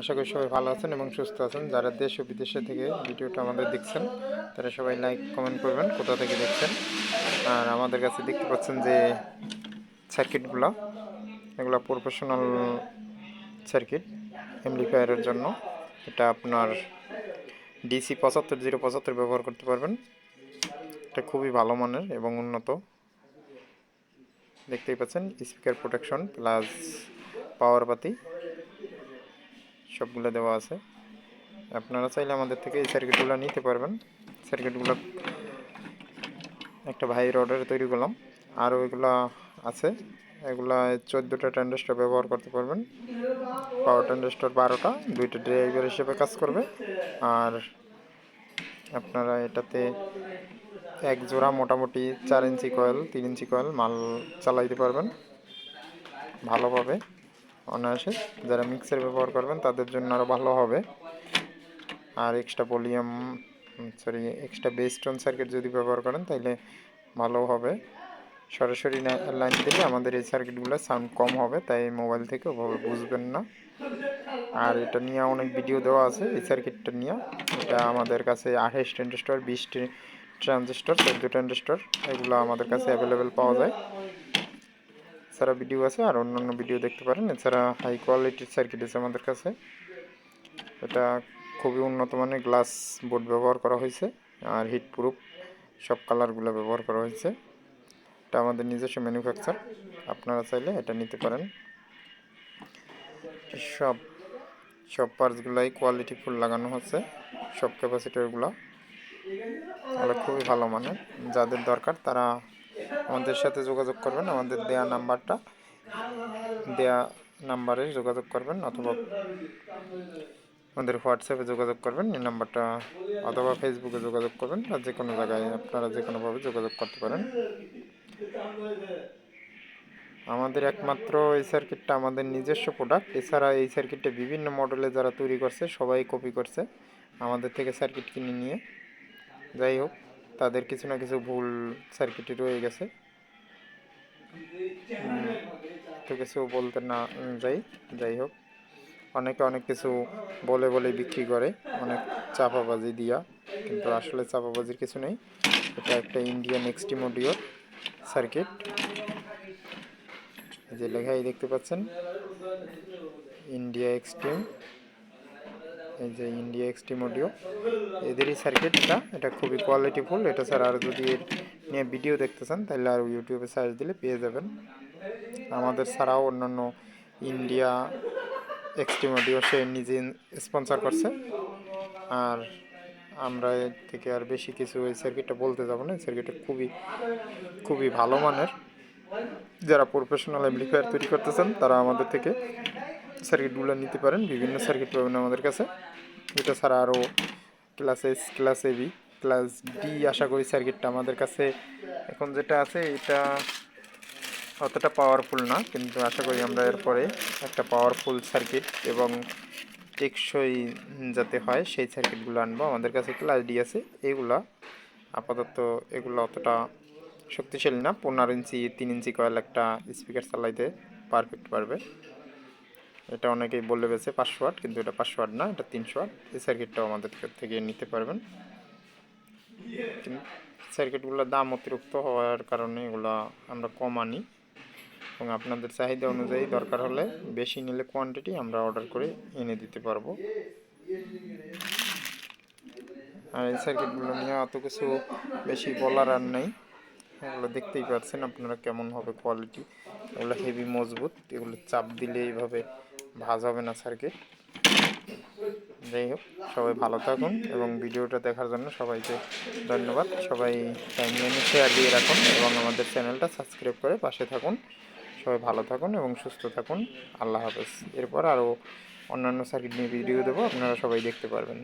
আশা করি সবাই ভালো আছেন এবং সুস্থ আছেন। যারা দেশ ও বিদেশে থেকে ভিডিওটা আমাদের দেখছেন, তারা সবাই লাইক কমেন্ট করবেন, কোথা থেকে দেখছেন। আর আমাদের কাছে দেখতে পাচ্ছেন যে সার্কিটগুলো এগুলো প্রফেশনাল সার্কিট এমপ্লিফায়ারের জন্য। এটা আপনার ডিসি পঁচাত্তর জিরো পঁচাত্তর ব্যবহার করতে পারবেন। এটা খুবই ভালো মানের এবং উন্নত। দেখতেই পাচ্ছেন স্পিকার প্রোটেকশন প্লাস পাওয়ার পাতি সবগুলো দেওয়া আছে। আপনারা চাইলে আমাদের থেকে এই সার্কিটগুলো নিতে পারবেন। সার্কিটগুলো একটা ভাইয়ের অর্ডারে তৈরি করলাম। আর ওইগুলা আছে। এগুলা চোদ্দোটা ট্যান্ডেস্টার ব্যবহার করতে পারবেন। পাওয়ার ট্যান্ডেস্টার বারোটা, দুইটা ড্রাইভার হিসেবে কাজ করবে। আর আপনারা এটাতে এক জোড়া মোটামুটি চার ইঞ্চি কয়েল তিন ইঞ্চি কয়েল মাল চালাইতে পারবেন। ভালোভাবে। অনায়াসে যারা মিক্সার ব্যবহার করবেন, তাদের জন্য আরও ভালো হবে। আর extra volume sorry extra bass tone circuit যদি ব্যবহার করেন তাহলে ভালো হবে। সরাসরি লাইন দিলে আমাদের এই সার্কিটগুলো সাউন্ড কম হবে, তাই মোবাইল থেকে ওভাবে বুঝবেন না। আর এটা নিয়ে অনেক ভিডিও দেওয়া আছে, এই সার্কিটটা নিয়ে। এটা আমাদের কাছে আঠাশ ট্রানজিস্টর বিশ ট্রানজিস্টর, চোদ্দ ট্রানজিস্টর, এগুলো আমাদের কাছে অ্যাভেলেবেল পাওয়া যায়। এছাড়া ভিডিও আছে আর অন্যান্য ভিডিও দেখতে পারেন। এছাড়া হাই কোয়ালিটির সার্কিট আছে আমাদের কাছে। এটা খুবই উন্নত মানের গ্লাস বোর্ড ব্যবহার করা হয়েছে আর হিট প্রুফ সব কালারগুলো ব্যবহার করা হয়েছে। এটা আমাদের নিজস্ব ম্যানুফ্যাকচার আপনারা চাইলে এটা নিতে পারেন। সব সব পার্টসগুলাই কোয়ালিটি ফুল লাগানো হচ্ছে সব ক্যাপাসিটারগুলো তাহলে খুবই ভালো মানের। যাদের দরকার তারা আমাদের সাথে যোগাযোগ করবেন, আমাদের দেয়া নাম্বারটা। দেয়া নাম্বারে যোগাযোগ করবেন অথবা আমাদের হোয়াটসঅ্যাপে যোগাযোগ করবেন, এই নাম্বারটা অথবা ফেসবুকে যোগাযোগ করবেন বা যে কোনো জায়গায় আপনারা যে কোনোভাবে যোগাযোগ করতে পারেন। আমাদের একমাত্র এই সার্কিটটা আমাদের নিজস্ব প্রোডাক্ট এছাড়া এই সার্কিটটা বিভিন্ন মডেলে যারা তৈরি করছে, সবাই কপি করছে আমাদের থেকে সার্কিট কিনে নিয়ে। যাই হোক তাদের কিছু না কিছু ভুল সার্কিটে রয়ে গেছে। তো কিছু বলতে না যাই যাই হোক। অনেকে অনেক কিছু বলে বলে বিক্রি করে, অনেক চাপাবাজি দিয়া, কিন্তু আসলে চাপাবাজির কিছু নেই। এটা একটা ইন্ডিয়ান এক্সট্রিম অডিও সার্কিট। যে লেখাই দেখতে পাচ্ছেন ইন্ডিয়া এক্সট্রিম এই যে ইন্ডিয়া এক্সট্রিম অডিও এদেরই সার্কিটটা এটা। খুবই কোয়ালিটিফুল এটা স্যার আর যদি এর নিয়ে ভিডিও দেখতে চান, তাহলে আর ইউটিউবে সার্চ দিলে পেয়ে যাবেন। আমাদের ছাড়াও অন্যান্য ইন্ডিয়া এক্সট্রিম অডিও সে নিজে স্পন্সর করছে। আর আমরা এর থেকে আর বেশি কিছু এই সার্কিটটা বলতে যাব না। সার্কিটটা খুবই খুবই ভালো মানের। যারা প্রফেশনাল অ্যাম্পলিফায়ার তৈরি করতেছেন, তারা আমাদের থেকে সার্কিটগুলো নিতে পারেন, বিভিন্ন সার্কিট পাবেন আমাদের কাছে। এটা ছাড়া আরও class S class AB class D আশা করি সার্কিটটা আমাদের কাছে এখন যেটা আছে এটা অতটা পাওয়ারফুল না, কিন্তু আশা করি আমরা এরপরে একটা পাওয়ারফুল সার্কিট এবং টেকসই যাতে হয় সেই সার্কিটগুলো আনব। আমাদের কাছে ক্লাস ডি আছে, এগুলা আপাতত এগুলো অতটা শক্তিশালী না, পনেরো ইঞ্চি, তিন ইঞ্চি কয়েল একটা স্পিকার চালাইতে পারফেক্ট পারবে। এটা অনেকেই বলে বেছে পাঁচশো ওয়াট কিন্তু এটা পাঁচশো ওয়াট না, এটা তিনশো ওয়াট এই সার্কিটটাও আমাদের থেকে নিতে পারবেন। সার্কিটগুলোর দাম অতিরিক্ত হওয়ার কারণে এগুলো আমরা কম আনি এবং আপনাদের চাহিদা অনুযায়ী দরকার হলে বেশি নিলে কোয়ান্টিটি আমরা অর্ডার করে এনে দিতে পারব। আর এই সার্কিটগুলো নিয়ে অত কিছু বেশি বলার আর নেই। এগুলো দেখতেই পাচ্ছেন আপনারা কেমন হবে কোয়ালিটি এগুলো হেভি মজবুত, এগুলো চাপ দিলে এইভাবে ভাজ হবে না স্যারকে। যাই হোক সবাই ভালো থাকুন এবং ভিডিওটা দেখার জন্য সবাইকে ধন্যবাদ। সবাই টাইম লাইনে শেয়ার দিয়ে রাখুন এবং আমাদের চ্যানেলটা সাবস্ক্রাইব করে পাশে থাকুন। সবাই ভালো থাকুন এবং সুস্থ থাকুন। আল্লাহ হাফেজ। এরপর আরও অন্যান্য সার্কিট নিয়ে ভিডিও দেবো, আপনারা সবাই দেখতে পারবেন।